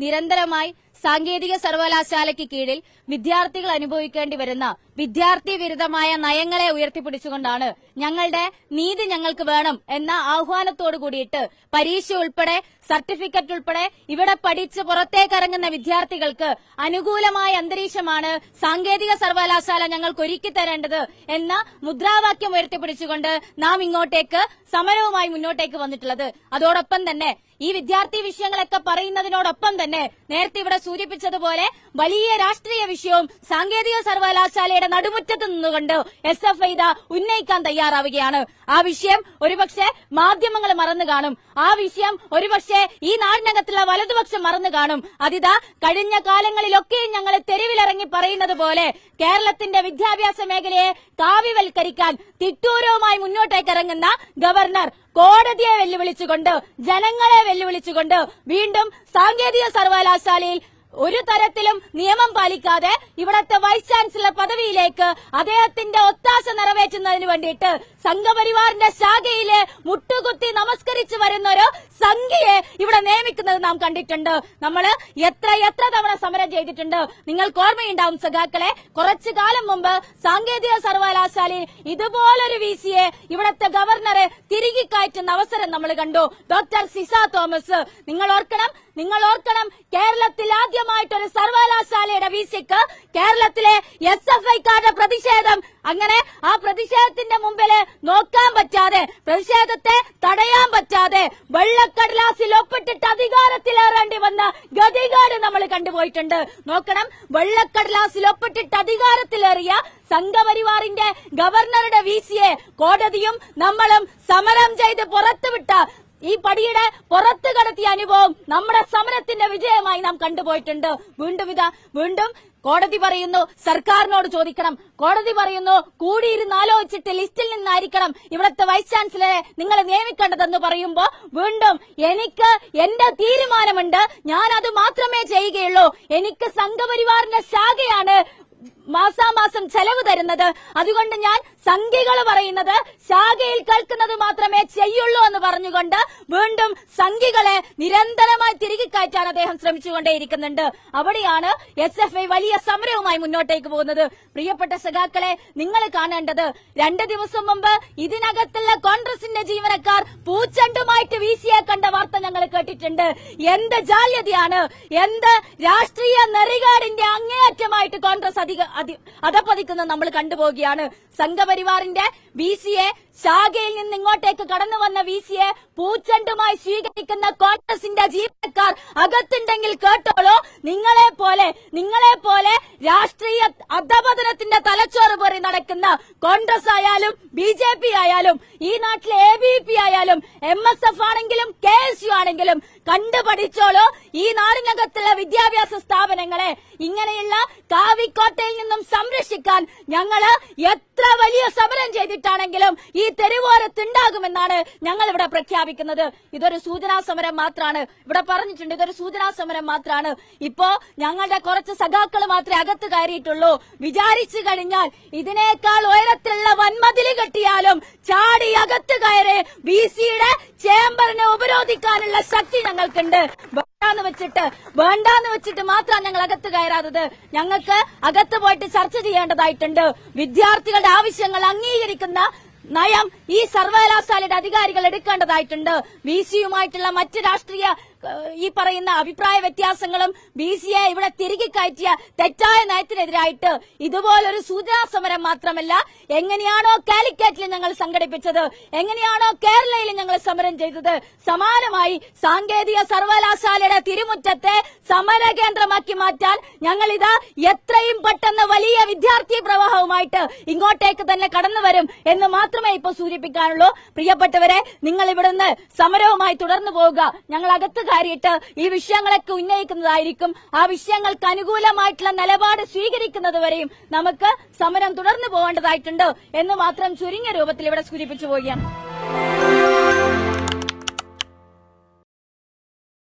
നിരന്തരമായി സാങ്കേതിക സർവകലാശാലയ്ക്ക് കീഴിൽ വിദ്യാർത്ഥികൾ അനുഭവിക്കേണ്ടി വരുന്ന വിദ്യാർത്ഥി വിരുദ്ധമായ നയങ്ങളെ ഉയർത്തിപ്പിടിച്ചുകൊണ്ടാണ് ഞങ്ങളുടെ നീതി ഞങ്ങൾക്ക് വേണം എന്ന ആഹ്വാനത്തോടു കൂടിയിട്ട് പരീക്ഷ ഉൾപ്പെടെ സർട്ടിഫിക്കറ്റ് ഉൾപ്പെടെ ഇവിടെ പഠിച്ച് പുറത്തേക്കിറങ്ങുന്ന വിദ്യാർത്ഥികൾക്ക് അനുകൂലമായ അന്തരീക്ഷമാണ് സാങ്കേതിക സർവകലാശാല ഞങ്ങൾക്ക് ഒരുക്കി തരേണ്ടത് എന്ന മുദ്രാവാക്യം ഉയർത്തിപ്പിടിച്ചുകൊണ്ട് നാം ഇങ്ങോട്ടേക്ക് സമരവുമായി മുന്നോട്ടേക്ക് വന്നിട്ടുള്ളത്. അതോടൊപ്പം തന്നെ ഈ വിദ്യാർത്ഥി വിഷയങ്ങളൊക്കെ പറയുന്നതിനോടൊപ്പം തന്നെ നേരത്തെ ഇവിടെ സൂചിപ്പിച്ചതുപോലെ വലിയ രാഷ്ട്രീയ വിഷയവും സാങ്കേതിക സർവകലാശാലയുടെ നടുമുറ്റത്ത് നിന്നുകൊണ്ട് എസ് എഫ് ഐ ഉന്നയിക്കാൻ തയ്യാറാവുകയാണ്. ആ വിഷയം ഒരുപക്ഷെ മാധ്യമങ്ങൾ മറന്നു കാണും. ആ വിഷയം ഒരുപക്ഷെ ഈ നാടിനകത്തുള്ള വലതുപക്ഷം മറന്നു കാണും. അതിതാ കഴിഞ്ഞ കാലങ്ങളിലൊക്കെയും ഞങ്ങൾ തെരുവിലിറങ്ങി പറയുന്നത് പോലെ കേരളത്തിന്റെ വിദ്യാഭ്യാസ മേഖലയെ കാവ്യവൽക്കരിക്കാൻ തിട്ടൂരവുമായി മുന്നോട്ടേക്ക് ഇറങ്ങുന്ന ഗവർണർ കോടതിയെ വെല്ലുവിളിച്ചുകൊണ്ട് ജനങ്ങളെ വെല്ലുവിളിച്ചുകൊണ്ട് വീണ്ടും സാങ്കേതിക സർവകലാശാലയിൽ ഒരു തരത്തിലും നിയമം പാലിക്കാതെ ഇവിടത്തെ വൈസ് ചാൻസലർ പദവിയിലേക്ക് അദ്ദേഹത്തിന്റെ ഒത്താശ നിറവേറ്റുന്നതിന് വേണ്ടിയിട്ട് സംഘപരിവാറിന്റെ ശാഖയിൽ മുട്ടുകുത്തി നമസ്കരിച്ച് വരുന്ന ഒരു സംഘിയെ ഇവിടെ നിയമിക്കുന്നത് നാം കണ്ടിട്ടുണ്ട്. നമ്മൾ എത്ര എത്ര തവണ സമരം ചെയ്തിട്ടുണ്ട്. നിങ്ങൾക്ക് ഓർമ്മയുണ്ടാവും സഖാക്കളെ കുറച്ചു കാലം മുമ്പ് സാങ്കേതിക സർവകലാശാലയിൽ ഇതുപോലൊരു വി സിയെ ഇവിടത്തെ ഗവർണറെ തിരികെ കയറ്റുന്ന അവസരം നമ്മൾ കണ്ടു. ഡോക്ടർ സിസ തോമസ് നിങ്ങൾ ഓർക്കണം നിങ്ങൾ ഓർക്കണം കേരളത്തിൽ ആദ്യമായിട്ടൊരു സർവകലാശാലയുടെ വിസിക്ക് കേരളത്തിലെ എസ് എഫ് ഐക്കാരുടെ പ്രതിഷേധം. അങ്ങനെ ആ പ്രതിഷേധത്തിന്റെ മുമ്പിൽ നോക്കാൻ പറ്റാതെ പ്രതിഷേധത്തെ തടയാൻ പറ്റാതെ വെള്ളക്കടലാസിൽ ഒപ്പിട്ടിട്ട് അധികാരത്തിലേറേണ്ടി വന്ന ഗതികേട് നമ്മൾ കണ്ടുപോയിട്ടുണ്ട്. നോക്കണം വെള്ളക്കടലാസിൽ ഒപ്പിട്ടിട്ട് അധികാരത്തിലേറിയ സംഘപരിവാറിന്റെ ഗവർണറുടെ വിസിയെ കോടതിയും നമ്മളും സമരം ചെയ്ത് പുറത്തുവിട്ട ഈ പടിയുടെ പുറത്ത് കടത്തിയ അനുഭവം നമ്മുടെ സമരത്തിന്റെ വിജയമായി നാം കണ്ടുപോയിട്ടുണ്ട്. വീണ്ടും ഇതാ വീണ്ടും കോടതി പറയുന്നു സർക്കാരിനോട് ചോദിക്കണം. കോടതി പറയുന്നു കൂടിയിരുന്ന് ആലോചിച്ചിട്ട് ലിസ്റ്റിൽ നിന്നായിരിക്കണം ഇവിടുത്തെ വൈസ് ചാൻസലറെ നിങ്ങൾ നിയമിക്കേണ്ടതെന്ന് പറയുമ്പോ വീണ്ടും എനിക്ക് എന്റെ തീരുമാനമുണ്ട്. ഞാൻ അത് മാത്രമേ ചെയ്യുകയുള്ളൂ. എനിക്ക് സംഘപരിവാറിന്റെ ശാഖയാണ് മാസാമാസം ചെലവ് തരുന്നത്. അതുകൊണ്ട് ഞാൻ സംഖ്യകൾ പറയുന്നത് ശാഖയിൽ കേൾക്കുന്നത് മാത്രമേ ചെയ്യുള്ളൂ എന്ന് പറഞ്ഞുകൊണ്ട് വീണ്ടും സംഖ്യകളെ നിരന്തരമായി തിരികെ കയറ്റാൻ അദ്ദേഹം ശ്രമിച്ചുകൊണ്ടേയിരിക്കുന്നുണ്ട്. അവിടെയാണ് എസ് എഫ് ഐ വലിയ സമരവുമായി മുന്നോട്ടേക്ക് പോകുന്നത്. പ്രിയപ്പെട്ട സഖാക്കളെ നിങ്ങൾ കാണേണ്ടത് രണ്ട് ദിവസം മുമ്പ് ഇതിനകത്തുള്ള കോൺഗ്രസിന്റെ ജീവനക്കാർ പൂച്ചണ്ടുമായിട്ട് വീശിയെ കണ്ട വാർത്ത ഞങ്ങൾ കേട്ടിട്ടുണ്ട്. എന്ത് ജാല്യതയാണ് എന്ത് രാഷ്ട്രീയ നെറികാടിന്റെ അങ്ങേയറ്റമായിട്ട് കോൺഗ്രസ് അധിക അധി- അധപ്പതിക്കുന്നത് നമ്മൾ കണ്ടുപോവുകയാണ്. സംഘപരിവാറിന്റെ വി സിയെ ശാഖയിൽ നിന്ന് ഇങ്ങോട്ടേക്ക് കടന്നു വന്ന വി സിയെ പൂച്ചണ്ടുമായി സ്വീകരിക്കുന്ന കോൺഗ്രസിന്റെ ജീവനക്കാർ അകത്തുണ്ടെങ്കിൽ കേട്ടോളൂ. നിങ്ങളെ പോലെ നിങ്ങളെ പോലെ രാഷ്ട്രീയ അധപതനത്തിന്റെ തലച്ചോറ് പോറി നടക്കുന്ന കോൺഗ്രസ് ആയാലും ബി ജെ പി ആയാലും ഈ നാട്ടിലെ എ ബി പി ആയാലും എം എസ് എഫ് ആണെങ്കിലും കെ എസ് യു ആണെങ്കിലും കണ്ടു പഠിച്ചോളൂ ഈ നാടിനകത്തുള്ള വിദ്യാഭ്യാസ സ്ഥാപനങ്ങളെ ഇങ്ങനെയുള്ള കാവിക്കോട്ടയിൽ നിന്നും സംരക്ഷിക്കാൻ ഞങ്ങൾ എത്ര വലിയ സമരം ചെയ്തിട്ടാണെങ്കിലും ഈ തെരുവോരത്തുണ്ടാകുമെന്നാണ് ഞങ്ങൾ ഇവിടെ പ്രഖ്യാപിക്കുന്നത്. ഇതൊരു സൂചനാ സമരം മാത്രമാണ് ഇവിടെ പറഞ്ഞിട്ടുണ്ട് ഇതൊരു സൂചനാ സമരം മാത്രമാണ് ഇപ്പോ ഞങ്ങളുടെ കുറച്ച് സഖാക്കൾ മാത്രമേ അകത്ത് കയറിയിട്ടുള്ളൂ. വിചാരിച്ചു കഴിഞ്ഞാൽ ഇതിനേക്കാൾ ഉയരത്തിലുള്ള വൻമതിൽ കെട്ടിയാലും ചാടി അകത്ത് കയറി ബി സിയുടെ ചേംബറിനെ ഉപരോധിക്കാനുള്ള ശക്തി ഞങ്ങൾക്കുണ്ട്. വേണ്ടാന്ന് വെച്ചിട്ട് വേണ്ടാന്ന് വെച്ചിട്ട് മാത്രമാണ് ഞങ്ങൾ അകത്ത് കയറാത്തത് ഞങ്ങൾക്ക് അകത്ത് പോയിട്ട് ചർച്ച ചെയ്യേണ്ടതായിട്ടുണ്ട്. വിദ്യാർത്ഥികളുടെ ആവശ്യങ്ങൾ അംഗീകരിക്കുന്ന നയം ഈ സർവകലാശാലയുടെ അധികാരികൾ എടുക്കേണ്ടതായിട്ടുണ്ട്. വി സിയുമായിട്ടുള്ള മറ്റ് രാഷ്ട്രീയ ഈ പറയുന്ന അഭിപ്രായ വ്യത്യാസങ്ങളും ബി സി എ ഇവിടെ തിരികെ കയറ്റിയ തെറ്റായ നയത്തിനെതിരായിട്ട് ഇതുപോലൊരു സൂചനാ സമരം മാത്രമല്ല എങ്ങനെയാണോ കാലിക്കറ്റിൽ ഞങ്ങൾ സംഘടിപ്പിച്ചത് എങ്ങനെയാണോ കേരളയിൽ ഞങ്ങൾ സമരം ചെയ്തത് സമാനമായി സാങ്കേതിക സർവകലാശാലയുടെ തിരുമുറ്റത്തെ സമര കേന്ദ്രമാക്കി മാറ്റാൻ ഞങ്ങൾ ഇതാ എത്രയും പെട്ടെന്ന് വലിയ വിദ്യാർത്ഥി പ്രവാഹവുമായിട്ട് ഇങ്ങോട്ടേക്ക് തന്നെ കടന്നു വരും എന്ന് മാത്രമേ ഇപ്പോൾ സൂചിപ്പിക്കാനുള്ളൂ. പ്രിയപ്പെട്ടവരെ നിങ്ങൾ ഇവിടുന്ന് സമരവുമായി തുടർന്നു പോവുക. ഞങ്ങൾ അകത്ത് കയറിയിട്ട് ഈ വിഷയങ്ങളൊക്കെ ഉന്നയിക്കുന്നതായിരിക്കും. ആ വിഷയങ്ങൾക്ക് അനുകൂലമായിട്ടുള്ള നിലപാട് സ്വീകരിക്കുന്നത് വരെയും നമുക്ക് സമരം തുടർന്നു പോകേണ്ടതായിട്ടുണ്ട് എന്ന് മാത്രം ചുരുങ്ങിയ രൂപത്തിൽ ഇവിടെ സൂചിപ്പിച്ചു പോവുകയാണ്.